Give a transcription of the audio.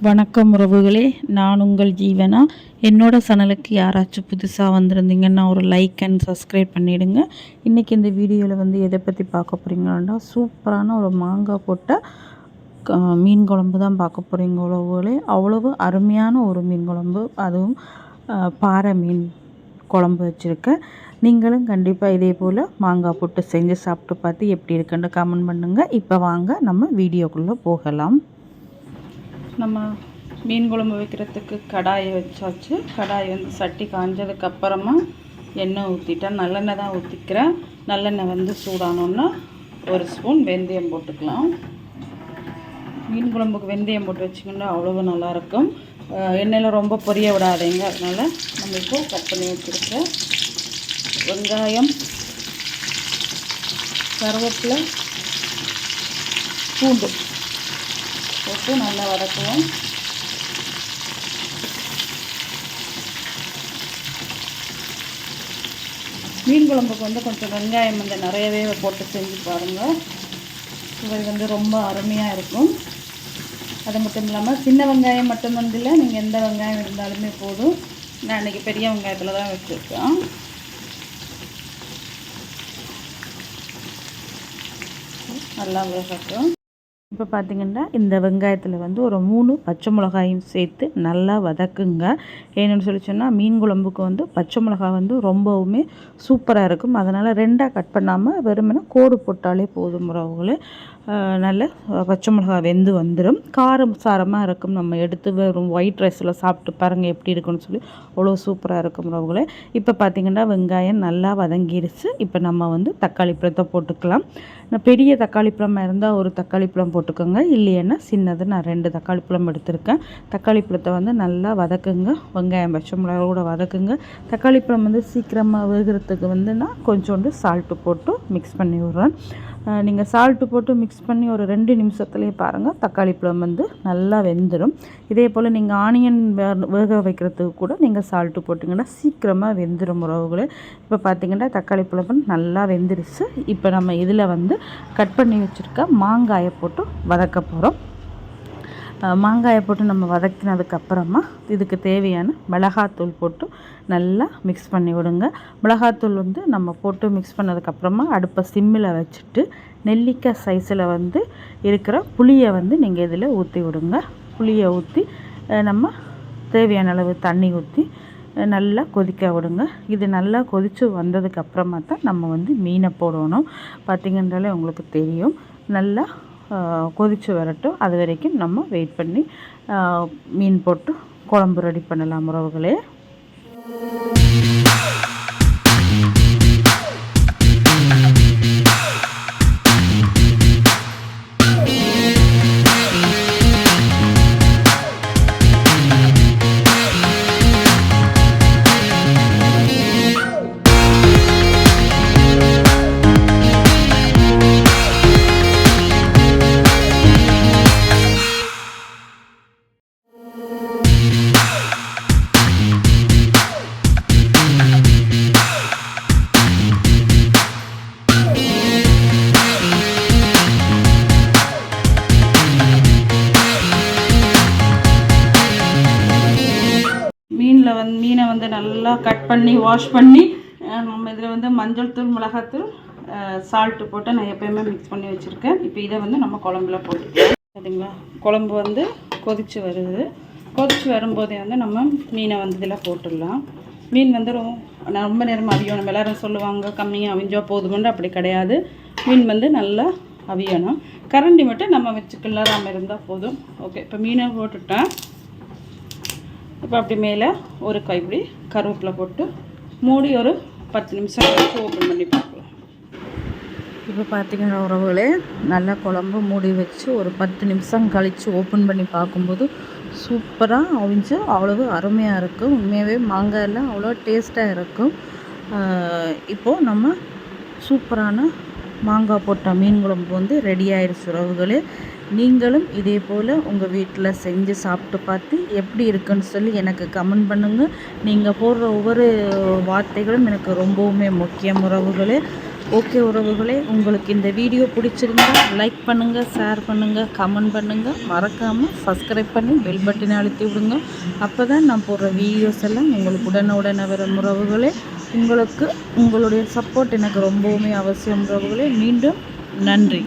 வணக்கம் உறவுகளே. நான் உங்கள் ஜீவனா? என்னோட சேனலுக்கு யாராச்சும் புதுசாக வந்திருந்தீங்கன்னா ஒரு லைக் அண்ட் சப்ஸ்கிரைப் பண்ணிவிடுங்க இன்றைக்கி இந்த வீடியோவில் வந்து எதை பற்றி பார்க்க போகிறீங்கன்னா சூப்பரான ஒரு மாங்காய் போட்ட க- மீன் குழம்பு தான் பார்க்க போகிறீங்க உறவுகளே. அவ்வளவு அருமையான ஒரு மீன் குழம்பு. அதுவும் பாறை மீன் குழம்பு வச்சுருக்கேன் நீங்களும் கண்டிப்பாக இதே போல் மாங்காய் போட்டு செஞ்சு சாப்பிட்டு பார்த்து எப்படி இருக்குன்னு கமெண்ட் பண்ணுங்கள் இப்போ வாங்க நம்ம வீடியோக்குள்ளே போகலாம். நம்ம மீன் குழம்பு வைக்கிறதுக்கு கடாயை வச்சாச்சு. கடாய் வந்து சட்டி காஞ்சதுக்கப்புறமா எண்ணெய் ஊற்றிட்டேன் நல்லெண்ணெய் தான் ஊற்றிக்கிறேன் நல்லெண்ணெய் வந்து சூடானோன்னா ஒரு ஸ்பூன் வெந்தயம் போட்டுக்கலாம். மீன் குழம்புக்கு வெந்தயம் போட்டு வச்சிங்கன்னா அவ்வளவு நல்லாயிருக்கும். எண்ணெயில் ரொம்ப பொரிய விடாதீங்க. அதனால் நம்ம இப்போ கட் பண்ணி வச்சுருக்க வெங்காயம் கருவேப்பிலை பூண்டு போட்டு நல்லா வதக்குவோம். மீன் குழம்புக்கு வந்து கொஞ்சம் வெங்காயம் வந்து நிறையவே போட்டு செஞ்சு பாருங்கள் சுவை வந்து ரொம்ப அருமையாக இருக்கும். அது மட்டும் இல்லாமல் சின்ன வெங்காயம் மட்டும் வந்து இல்லை நீங்கள் எந்த வெங்காயம் இருந்தாலுமே போதும். நான் இன்றைக்கி பெரிய வெங்காயத்தில் தான் வச்சுருக்கேன். நல்லா வேகட்டும் இப்போ பார்த்திங்கன்னா இந்த வெங்காயத்தில் வந்து ஒரு மூணு பச்சை மிளகாயும் சேர்த்து நல்லா வதக்குங்க. ஏன்னு சொல்லி சொன்னால் மீன் குழம்புக்கு வந்து பச்சை மிளகாய் வந்து ரொம்பவுமே சூப்பராக இருக்கும். அதனால் ரெண்டாக கட் பண்ணாமல் வெறுமனே கோடு போட்டாலே போதும் உறவுகளே நல்ல பச்சை மிளகாய் வெந்து வந்துடும் காரம் சாரமாக இருக்கும். நம்ம எடுத்து வெறும் ஒயிட் ரைஸில் சாப்பிட்டு பாருங்கள் எப்படி இருக்குன்னு சொல்லி. அவ்வளோ சூப்பராக இருக்கும் உறவுகளே இப்போ பார்த்தீங்கன்னா வெங்காயம் நல்லா வதங்கிருச்சு. இப்போ நம்ம வந்து தக்காளி பழத்தை போட்டுக்கலாம். நான் பெரிய தக்காளி பழமாக இருந்தால் ஒரு தக்காளி பழம் போட்டுக்கோங்க. இல்லைன்னா சின்னது நான் ரெண்டு தக்காளி பழம் எடுத்திருக்கேன். தக்காளி பழத்தை வந்து நல்லா வதக்குங்க. வெங்காயம் பச்சை மிளகா கூட வதக்குங்க. தக்காளி பழம் வந்து சீக்கிரமாக வேகிறதுக்கு வந்து நான் கொஞ்சோண்டு சால்ட்டு போட்டு மிக்ஸ் பண்ணி விட்றேன். நீங்கள் சால்ட்டு போட்டு மிக்ஸ் பண்ணி ஒரு ரெண்டு நிமிஷத்துலேயே பாருங்கள் தக்காளி பழம் வந்து நல்லா வெந்துடும் இதே போல் நீங்கள் ஆனியன் வேக வைக்கிறதுக்கு கூட நீங்கள் சால்ட்டு போட்டிங்கன்னா சீக்கிரமாக வெந்துடும் உறவுகளே. இப்போ பார்த்திங்கன்னா தக்காளி பழம் நல்லா வெந்துருச்சு. இப்போ நம்ம இதில் வந்து கட் பண்ணி வச்சுருக்க மாங்காயை போட்டு வதக்க போகிறோம் மாங்காயை போட்டு நம்ம வதக்கினதுக்கு அப்புறமா இதுக்கு தேவையான மிளகாத்தூள் போட்டு நல்லா மிக்ஸ் பண்ணி விடுங்க. மிளகாத்தூள் வந்து நம்ம போட்டு மிக்ஸ் பண்ணதுக்கப்புறமா அடுப்பை சிம்மில் வச்சுட்டு நெல்லிக்காய் சைஸில் வந்து இருக்கிற புளியை வந்து நீங்கள் இதில் ஊற்றி விடுங்க. புளியை ஊற்றி நம்ம தேவையான அளவு தண்ணி ஊற்றி நல்லா கொதிக்க விடுங்க. இது நல்லா கொதித்து வந்ததுக்கு அப்புறமா தான் நம்ம வந்து மீனை போடணும். பார்த்திங்கன்றாலே உங்களுக்கு தெரியும். நல்லா கொதித்து வரட்டும். அது வரைக்கும் நம்ம வெயிட் பண்ணி மீன் போட்டு குழம்பு ரெடி பண்ணலாம் உறவுகளே. மீனை வந்து நல்லா கட் பண்ணி வாஷ் பண்ணி நம்ம இதில் வந்து மஞ்சள் தூள் மிளகாத்தூள் சால்ட்டு போட்டு நான் எப்பயுமே மிக்ஸ் பண்ணி வச்சுருக்கேன். இப்போ இதை வந்து நம்ம குழம்புல போட்டுக்கலாம். சரிங்களா? குழம்பு வந்து கொதித்து வருது. கொதித்து வரும்போதே வந்து நம்ம மீனை வந்து இதில் போட்டுடலாம். மீன் வந்து ரொம்ப ரொம்ப நேரம் அவியணும். எல்லோரும் சொல்லுவாங்க கம்மியாக அவிஞ்சோ போதுமென்று அப்படி கிடையாது. மீன் வந்து நல்லா அவியணும். கரண்டி மட்டும் நம்ம வச்சு இருந்தால் போதும். ஓகே இப்போ மீனை போட்டுட்டேன். இப்போ அப்படி மேலே ஒரு கைப்பிடி கருவேப்பிலை போட்டு மூடி ஒரு பத்து நிமிஷம் கழிச்சு ஓப்பன் பண்ணி பார்க்கலாம். இப்போ பார்த்தீங்கன்னா உறவுகளே நல்லா குழம்பு மூடி வச்சு ஒரு பத்து நிமிஷம் கழித்து ஓப்பன் பண்ணி பார்க்கும்போது சூப்பராக அவிஞ்சு அவ்வளவு அருமையாக இருக்கும் உண்மையாகவே மாங்காயெல்லாம் அவ்வளோ டேஸ்ட்டாக இருக்கும் இப்போது நம்ம சூப்பரான மாங்காய் போட்ட மீன் குழம்பு வந்து ரெடி ஆயிடுச்சு உறவுகளே. நீங்களும் இதே போல் உங்கள் வீட்டில் செஞ்சு சாப்பிட்டு பார்த்து எப்படி இருக்குன்னு சொல்லி எனக்கு கமெண்ட் பண்ணுங்கள் நீங்கள் போடுற ஒவ்வொரு வார்த்தைகளும் எனக்கு ரொம்பவுமே முக்கியம் உறவுகளே. ஓகே உறவுகளே உங்களுக்கு இந்த வீடியோ பிடிச்சிருந்தா லைக் பண்ணுங்கள் ஷேர் பண்ணுங்கள் கமெண்ட் பண்ணுங்கள் மறக்காமல் சப்ஸ்கிரைப் பண்ணி பெல் பட்டினை அழுத்தி விடுங்க. அப்போ தான் நான் போடுற வீடியோஸ் எல்லாம் உங்களுக்கு உடனுடனே வரும் உறவுகளே. உங்களுக்கு உங்களுடைய சப்போர்ட் எனக்கு ரொம்பவுமே அவசியம் உறவுகளே. மீண்டும் நன்றி.